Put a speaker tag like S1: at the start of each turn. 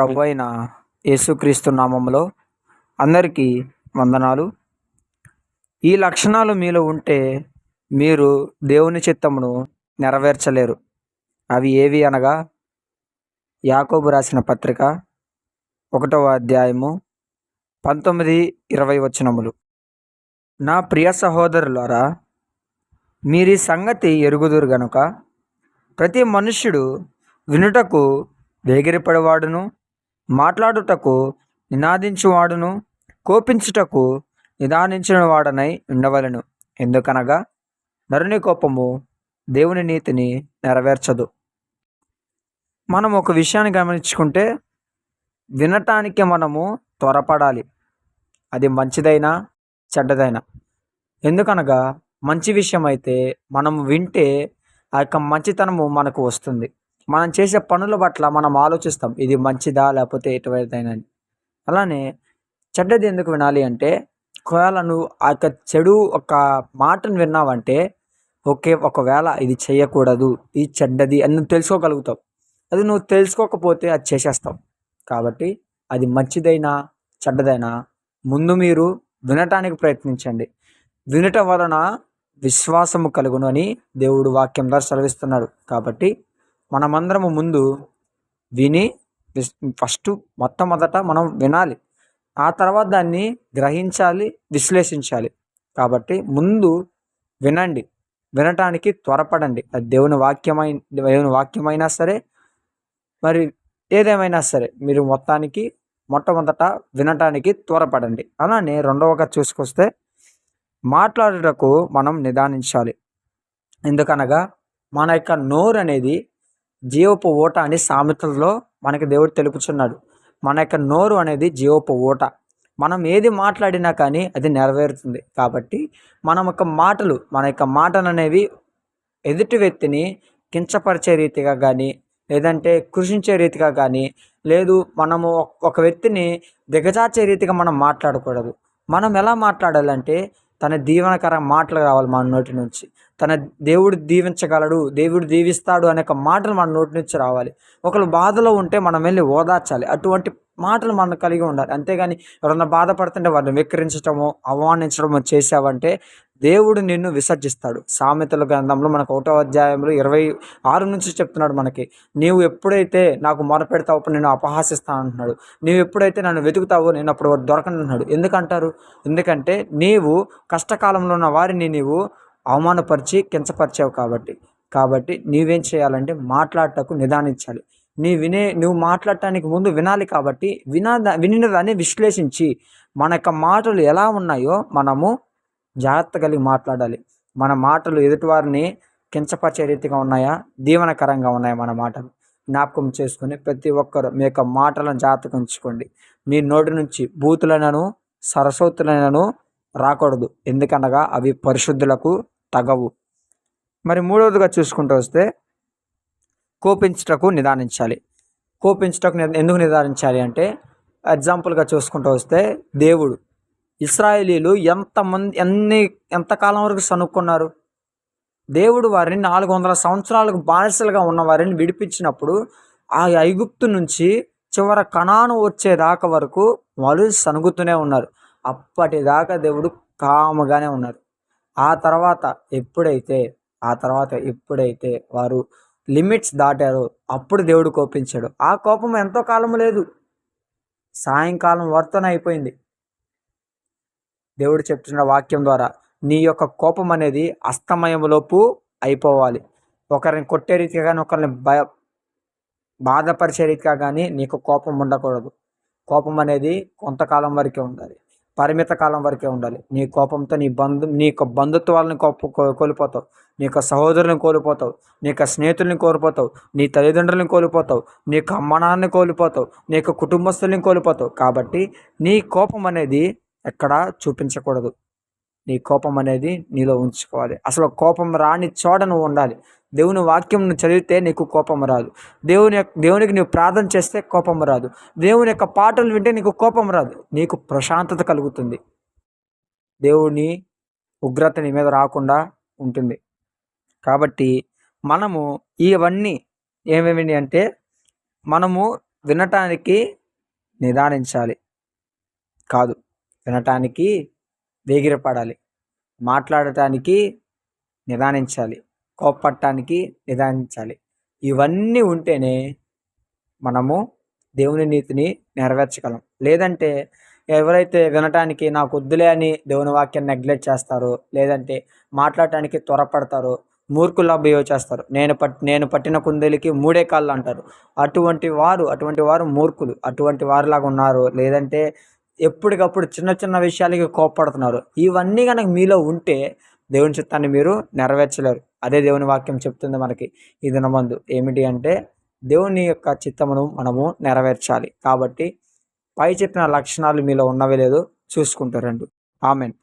S1: ప్రభు అయిన యేసుక్రీస్తు నామంలో అందరికీ వందనాలు. ఈ లక్షణాలు మీలో ఉంటే మీరు దేవుని చిత్తమును నెరవేర్చలేరు. అవి ఏవి అనగా యాకోబు రాసిన పత్రిక ఒకటవ అధ్యాయము పంతొమ్మిది ఇరవై వచనములు. నా ప్రియ సహోదరులారా మీరీ సంగతి ఎరుగుదురు గనుక ప్రతి మనుష్యుడు వినుటకు వేగిరిపడేవాడును మాట్లాడుటకు నినాదించువాడును కోపించుటకు నిదానించిన వాడనై ఉండవలను. ఎందుకనగా నరుని కోపము దేవుని నీతిని నెరవేర్చదు. మనం ఒక విషయాన్ని గమనించుకుంటే వినటానికి మనము త్వరపడాలి. అది మంచిదైనా చెడ్డదైనా. ఎందుకనగా మంచి విషయం అయితే మనం వింటే ఆ యొక్క మంచితనము మనకు వస్తుంది. మనం చేసే పనుల పట్ల మనం ఆలోచిస్తాం. ఇది మంచిదా? లేకపోతే ఎటువంటిదైనా. అని అలానే చెడ్డది ఎందుకు వినాలి అంటే ఒకవేళ నువ్వు ఆ యొక్క చెడు ఒక మాటను విన్నావంటే ఓకే ఒకవేళ ఇది చేయకూడదు ఇది చెడ్డది అని నువ్వు తెలుసుకోగలుగుతావు. అది నువ్వు తెలుసుకోకపోతే అది చేసేస్తావు. కాబట్టి అది మంచిదైనా చెడ్డదైనా ముందు మీరు వినటానికి ప్రయత్నించండి. వినటం వలన విశ్వాసము కలుగును అని దేవుడు వాక్యం ద్వారా సెలవిస్తున్నాడు. కాబట్టి మనమందరము ముందు విని ఫస్ట్ మొట్టమొదట మనం వినాలి. ఆ తర్వాత దాన్ని గ్రహించాలి విశ్లేషించాలి. కాబట్టి ముందు వినండి. వినటానికి త్వరపడండి. అది దేవుని వాక్యమై దేవుని వాక్యమైనా సరే మరి ఏదేమైనా సరే మీరు మొత్తానికి మొట్టమొదట వినటానికి త్వరపడండి. అలానే రెండవగా చూసుకొస్తే మాట్లాడుటకు మనం నిదానించాలి. ఎందుకనగా మన యొక్క నోరు అనేది జీవపు ఓట అని సామెతల్లో మనకి దేవుడు తెలుపుచున్నాడు. మన యొక్క నోరు అనేది జీవపు ఓట మనం ఏది మాట్లాడినా కానీ అది నెరవేరుతుంది. కాబట్టి మన యొక్క మాటలు మన యొక్క మాటలు అనేవి ఎదుటి వ్యక్తిని కించపరిచే రీతిగా కానీ లేదంటే కృషించే రీతిగా కానీ లేదు మనము ఒక వ్యక్తిని దిగజార్చే రీతిగా మనం మాట్లాడకూడదు. మనం ఎలా మాట్లాడాలంటే తన దీవెనకర మాటలు రావాలి మన నోటి నుంచి. తన దేవుడు దీవించగలడు దేవుడు దీవిస్తాడు అనే ఒక మాటలు మన నోటి నుంచి రావాలి. ఒకరు బాధలో ఉంటే మనం వెళ్ళి ఓదార్చాలి. అటువంటి మాటలు మనం కలిగి ఉండాలి. అంతేగాని ఎవరన్నా బాధపడుతుంటే వారిని విక్రించడము అవమానించడమో చేసావంటే దేవుడు నిన్ను విసర్జిస్తాడు. సామెతల గ్రంథంలో మనకు ఒకటో అధ్యాయంలో ఇరవై ఆరు నుంచి చెప్తున్నాడు మనకి నీవు ఎప్పుడైతే నాకు మొరపెడతావు నేను అపహాసిస్తాను అంటున్నాడు. నీవు ఎప్పుడైతే నన్ను వెతుకుతావో నేను అప్పుడు దొరకనున్నాడు ఎందుకంటారు? ఎందుకంటే నీవు కష్టకాలంలో ఉన్న వారిని నీవు అవమానపరిచి కించపరిచావు కాబట్టి. కాబట్టి నీవేం చేయాలంటే మాట్లాడటకు నిదానించాలి. నీ వినే నువ్వు మాట్లాడటానికి ముందు వినాలి కాబట్టి వినా వినిన దాన్ని విశ్లేషించి మన యొక్క మాటలు ఎలా ఉన్నాయో మనము జాగ్రత్త కలిగి మాట్లాడాలి. మన మాటలు ఎదుటివారిని కించపరిచే రీతిగా ఉన్నాయా? దీవనకరంగా ఉన్నాయా మన మాటలు? జ్ఞాపకం చేసుకుని ప్రతి ఒక్కరు మీ యొక్క మాటలను జాగ్రత్తగా ఉంచుకోండి. మీ నోటి నుంచి బూతులైనను సరస్వతులైనను రాకూడదు. ఎందుకనగా అవి పరిశుద్ధులకు తగవు. మరి మూడవదిగా చూసుకుంటూ వస్తే కోపించుటకు నిదానించాలి. కోపించుటకు ఎందుకు నిదానించాలి అంటే ఎగ్జాంపుల్గా చూసుకుంటూ వస్తే దేవుడు ఇస్రాయేలీలు ఎంతమంది ఎన్ని ఎంతకాలం వరకు సనుక్కున్నారు దేవుడు వారిని నాలుగు వందల సంవత్సరాలకు బానిసలుగా ఉన్న వారిని విడిపించినప్పుడు ఆ ఐగుప్తు నుంచి చివర కణాను వచ్చేదాకా వరకు వాళ్ళు సనుగుతూనే ఉన్నారు. అప్పటిదాకా దేవుడు కాముగానే ఉన్నారు ఆ తర్వాత ఎప్పుడైతే ఆ తర్వాత ఎప్పుడైతే వారు లిమిట్స్ దాటారో అప్పుడు దేవుడు కోపించాడు. ఆ కోపం ఎంతో కాలం లేదు. సాయంకాలం వర్తన అయిపోయింది. దేవుడు చెప్తున్న వాక్యం ద్వారా నీ యొక్క కోపం అనేది అస్తమయంలోపు అయిపోవాలి. ఒకరిని కొట్టే రీతిగా కానీ ఒకరిని భయ బాధపరిచే రీతిగా కానీ నీకు కోపం ఉండకూడదు. కోపం అనేది కొంతకాలం వరకే ఉండాలి. పరిమిత కాలం వరకే ఉండాలి. నీ కోపంతో నీ బంధు నీ యొక్క బంధుత్వాలను కోల్పోతావు. నీ యొక్క సహోదరులను కోల్పోతావు. నీ యొక్క స్నేహితుల్ని కోల్పోతావు. నీ తల్లిదండ్రులను కోల్పోతావు. నీ యొక్క అమ్మనాన్ని కోల్పోతావు. నీ యొక్క కుటుంబస్తుల్ని కోల్పోతావు. కాబట్టి నీ కోపం అనేది ఎక్కడా చూపించకూడదు. నీ కోపం అనేది నీలో ఉంచుకోవాలి. అసలు కోపం రాని చోట నువ్వు ఉండాలి. దేవుని వాక్యం చదివితే నీకు కోపం రాదు. దేవుని దేవునికి నువ్వు ప్రార్థన చేస్తే కోపం రాదు. దేవుని యొక్క పాటలు వింటే నీకు కోపం రాదు. నీకు ప్రశాంతత కలుగుతుంది. దేవుని ఉగ్రత నీ మీద రాకుండా ఉంటుంది. కాబట్టి మనము ఇవన్నీ ఏమేమి అంటే మనము వినటానికి నిదానించాలి. కాదు. వినటానికి వేగిరపడాలి. మాట్లాడటానికి నిదానించాలి. కోప్పడటానికి నిదానించాలి. ఇవన్నీ ఉంటేనే మనము దేవుని నీతిని నెరవేర్చగలం. లేదంటే ఎవరైతే వినటానికి నాకు వద్దులే అని దేవుని వాక్యాన్ని నెగ్లెక్ట్ చేస్తారో లేదంటే మాట్లాడటానికి త్వరపడతారో మూర్ఖుల్లా బిహేవ్ చేస్తారు. నేను పట్ నేను పట్టిన కుందేలికి మూడే కాళ్ళు అంటారు. అటువంటి వారు అటువంటి వారు మూర్ఖులు. అటువంటి వారిలాగా ఉన్నారు లేదంటే ఎప్పటికప్పుడు చిన్న చిన్న విషయాలకి కోప్పడుతున్నారు. ఇవన్నీ కనుక మీలో ఉంటే దేవుని చిత్తాన్ని మీరు నెరవేర్చలేరు. అదే దేవుని వాక్యం చెప్తుంది మనకి ఈ దినమందు. ఏమిటి అంటే దేవుని యొక్క చిత్తమును మనము నెరవేర్చాలి. కాబట్టి పై చెప్పిన లక్షణాలు మీలో ఉన్నవి లేదు చూసుకుంటారండి ఆమెన్.